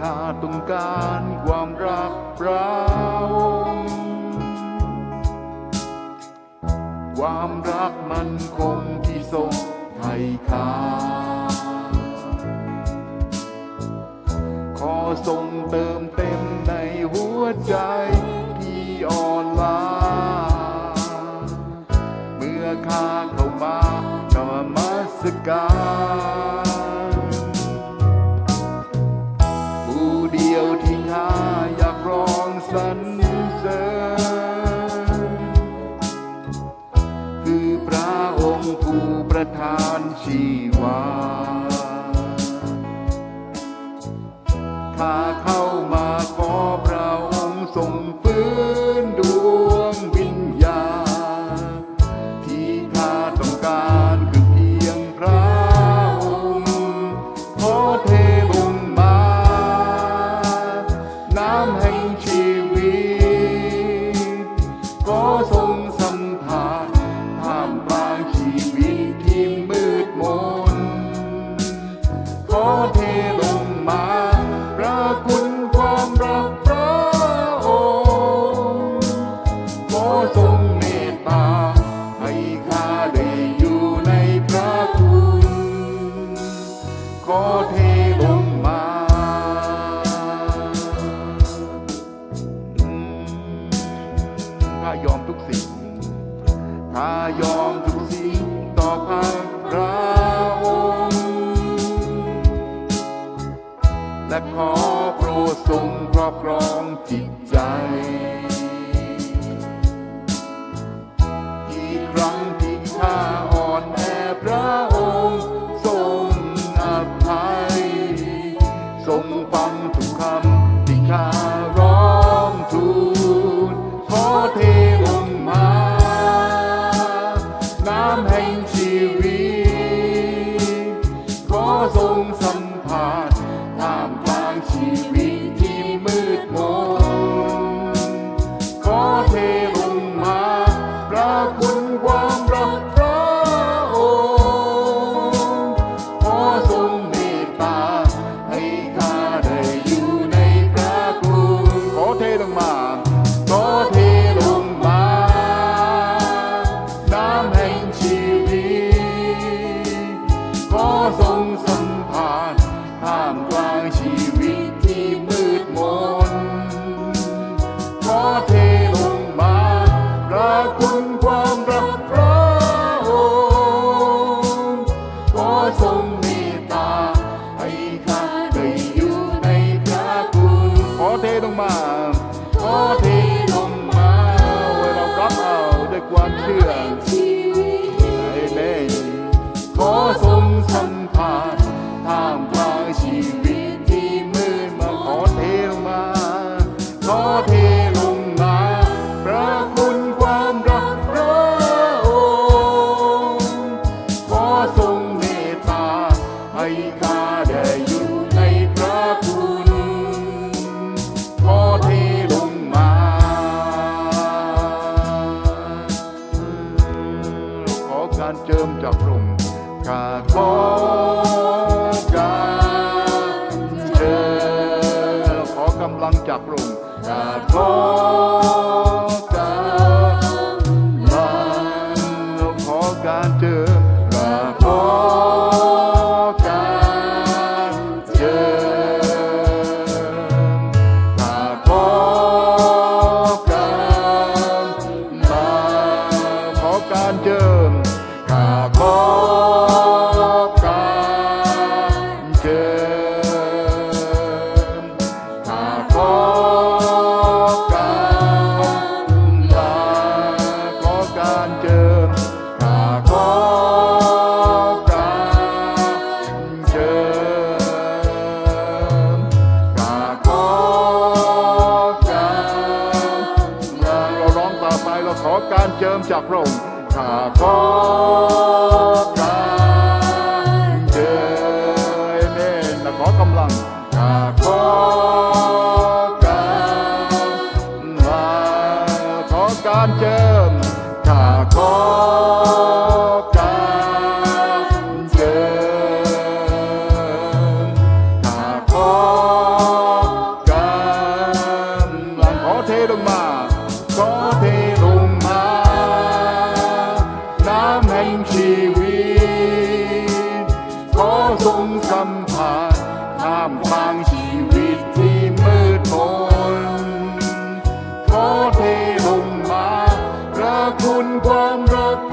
ข้าต้องการความรักเปล่าความรักมันคงที่ทรงไทยข้าขอทรงเติมเต็มในหัวใจ คือพระองคูประทานชีวาถ้าเข้ามาขอพระองค์ทรงฟื้นดู สิ่ง ถ้ายอมทุกสิ่งต่อพระพระองค์และขอโปรดทรงครอบครองจิตใจ กี่ครั้งที่ข้าอ่อนแอพระองค์ทรงอภัย ทรงฟังทุกคำที่ข้า heart. การเจอขอกำลังจากลุขอการลัขอการเจอขอการเจอขอการลัขอการเจอ จากพระองค์ข้าขอการเจเมนขอกำลัง ชีวิต ขอทรงสัมผัสข้ามทางชีวิตที่มืดมนขอเทลงมาพระคุณความรัก